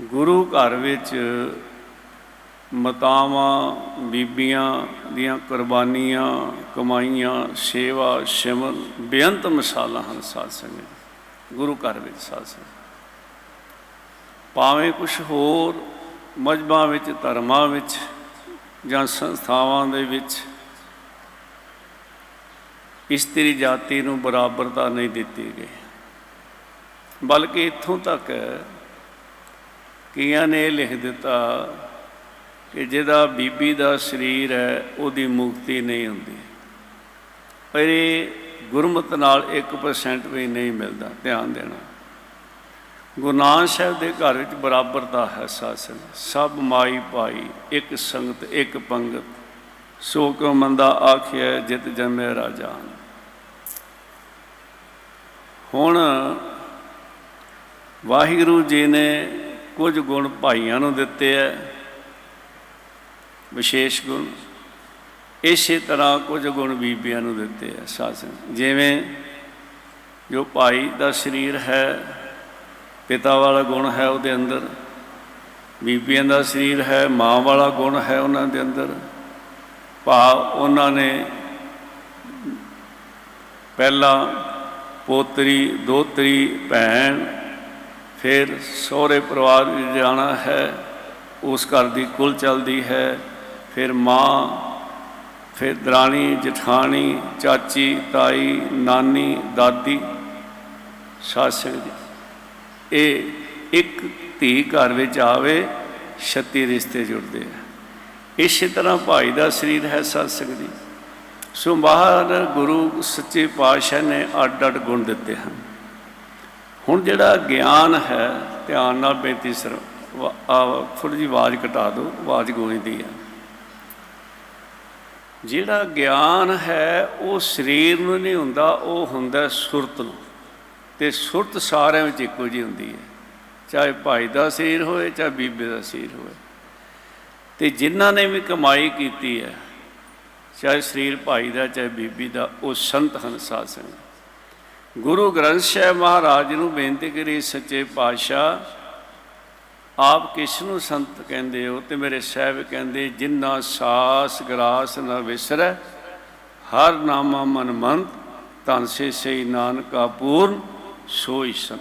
ਗੁਰੂ ਘਰ ਵਿੱਚ ਮਤਾਵਾਂ, ਬੀਬੀਆਂ ਦੀਆਂ ਕੁਰਬਾਨੀਆਂ, ਕਮਾਈਆਂ, ਸੇਵਾ, ਸਿਮਰਨ, ਬੇਅੰਤ ਮਿਸਾਲਾਂ ਹਨ ਸਾਧ ਸੰਗਤ ਗੁਰੂ ਘਰ ਵਿੱਚ ਸਾਧ ਸੰਗਤ ਭਾਵੇਂ ਕੁਝ ਹੋਰ ਮਜਬਾਂ ਵਿੱਚ, ਧਰਮਾਂ ਵਿੱਚ ਜਾਂ ਸੰਸਥਾਵਾਂ ਦੇ ਵਿੱਚ, ਇਸਤਰੀ ਜਾਤੀ ਨੂੰ ਬਰਾਬਰਤਾ ਨਹੀਂ ਦਿੱਤੀ ਗਈ। ਬਲਕਿ ਇੱਥੋਂ ਤੱਕ ਕਈਆਂ ਨੇ ਇਹ ਲਿਖ ਦਿੱਤਾ ਕਿ ਜਿਹਦਾ ਬੀਬੀ ਦਾ ਸਰੀਰ ਹੈ, ਉਹਦੀ ਮੁਕਤੀ ਨਹੀਂ ਹੁੰਦੀ। ਪਰ ਇਹ ਗੁਰਮਤ ਨਾਲ 1% ਵੀ ਨਹੀਂ ਮਿਲਦਾ, ਧਿਆਨ ਦੇਣਾ। ਗੁਰੂ ਨਾਨਕ ਸਾਹਿਬ ਦੇ ਘਰ ਵਿੱਚ ਬਰਾਬਰ ਦਾ ਹੈ ਸੀ। ਸਭ ਮਾਈ ਭਾਈ, ਇੱਕ ਸੰਗਤ, ਇੱਕ ਪੰਗਤ। ਸੋ ਕਿਉ ਮੰਦਾ ਆਖਿਆ, ਜਿਤ ਜੰਮੇ ਰਾਜਾ ਹੁਣ ਵਾਹਿਗੁਰੂ ਜੀ ਨੇ ਕੁਝ ਗੁਣ ਭਾਈਆਂ ਨੂੰ ਦਿੱਤੇ ਐ, ਵਿਸ਼ੇਸ਼ ਗੁਣ। ਇਸੇ ਤਰ੍ਹਾਂ ਕੁਝ ਗੁਣ ਬੀਬੀਆਂ ਨੂੰ ਦਿੱਤੇ ਐ ਸਾਸਨ ਜਿਵੇਂ ਜੋ ਭਾਈ ਦਾ ਸਰੀਰ ਹੈ, ਪਿਤਾ ਵਾਲਾ ਗੁਣ ਹੈ ਉਹਦੇ ਅੰਦਰ। ਬੀਬੀਆਂ ਦਾ ਸਰੀਰ ਹੈ, ਮਾਂ ਵਾਲਾ ਗੁਣ ਹੈ ਉਹਨਾਂ ਦੇ ਅੰਦਰ। ਭਾਵ ਉਹਨਾਂ ਨੇ ਪਹਿਲਾਂ ਪੋਤਰੀ, ਦੋਤਰੀ, ਭੈਣ ਫਿਰ ਸਹੁਰੇ ਪਰਿਵਾਰ ਵਿੱਚ ਜਾਣਾ ਹੈ, ਉਸ ਘਰ ਦੀ ਕੁਲ ਚੱਲਦੀ ਹੈ। ਫਿਰ ਮਾਂ, ਫਿਰ ਦਰਾਣੀ, ਜਠਾਣੀ, ਚਾਚੀ, ਤਾਈ, ਨਾਨੀ, ਦਾਦੀ, ਸੱਸ ਜੀ। ਇਹ ਇੱਕ ਧੀ ਘਰ ਵਿੱਚ ਆਵੇ 36 ਰਿਸ਼ਤੇ ਜੁੜਦੇ ਆ। ਇਸੇ ਤਰ੍ਹਾਂ ਭਾਈ ਦਾ ਸਰੀਰ ਹੈ ਸਤ ਸੰਗਤ ਸੋ ਬਾਹਰ ਗੁਰੂ ਸੱਚੇ ਪਾਤਸ਼ਾਹ ਨੇ ਅੱਡ ਅੱਡ ਗੁਣ ਦਿੱਤੇ ਹਨ। ਹੁਣ ਜਿਹੜਾ ਗਿਆਨ ਹੈ, ਧਿਆਨ ਨਾਲ ਬੇਨਤੀ ਸਰ ਥੋੜੀ ਜਿਹੀ ਆਵਾਜ਼ ਘਟਾ ਦਿਓ, ਆਵਾਜ਼ ਗੂੰਜਦੀ ਹੈ। ਜਿਹੜਾ ਗਿਆਨ ਹੈ, ਉਹ ਸਰੀਰ ਨੂੰ ਨਹੀਂ ਹੁੰਦਾ, ਉਹ ਹੁੰਦਾ ਸੁਰਤ ਨੂੰ। ਤੇ ਸੁਰਤ ਸਾਰਿਆਂ ਵਿੱਚ ਇੱਕੋ ਜਿਹੀ ਹੁੰਦੀ ਹੈ। ਚਾਹੇ ਭਾਈ ਦਾ ਸਰੀਰ ਹੋਵੇ ਚਾਹੇ ਬੀਬੀ ਦਾ ਸਰੀਰ ਹੋਵੇ ਤੇ ਜਿਨ੍ਹਾਂ ਨੇ ਵੀ ਕਮਾਈ ਕੀਤੀ ਹੈ, ਚਾਹੇ ਸਰੀਰ ਭਾਈ ਦਾ, ਚਾਹੇ ਬੀਬੀ ਦਾ, ਉਹ ਸੰਤ ਹਨ, ਸਾਧ ਸੰਗਤ। ਗੁਰੂ ਗ੍ਰੰਥ ਸਾਹਿਬ ਮਹਾਰਾਜ ਨੂੰ ਬੇਨਤੀ ਕਰੀ ਸੱਚੇ ਪਾਤਸ਼ਾਹ, ਆਪ ਕਿਸ ਨੂੰ ਸੰਤ ਕਹਿੰਦੇ ਹੋ ਤੇ ਮੇਰੇ ਸਾਹਿਬ ਕਹਿੰਦੇ, ਜਿੰਨਾ ਸਾਸ ਗਰਾਸ ਨਾ ਵਿਸਰੈ, ਹਰ ਨਾਮਾ ਮਨ ਮੰਤ ਤਨ ਸੇ ਸਈ ਨਾਨਕਾ ਪੂਰਨ, ਸੋਈ ਸੰਤ।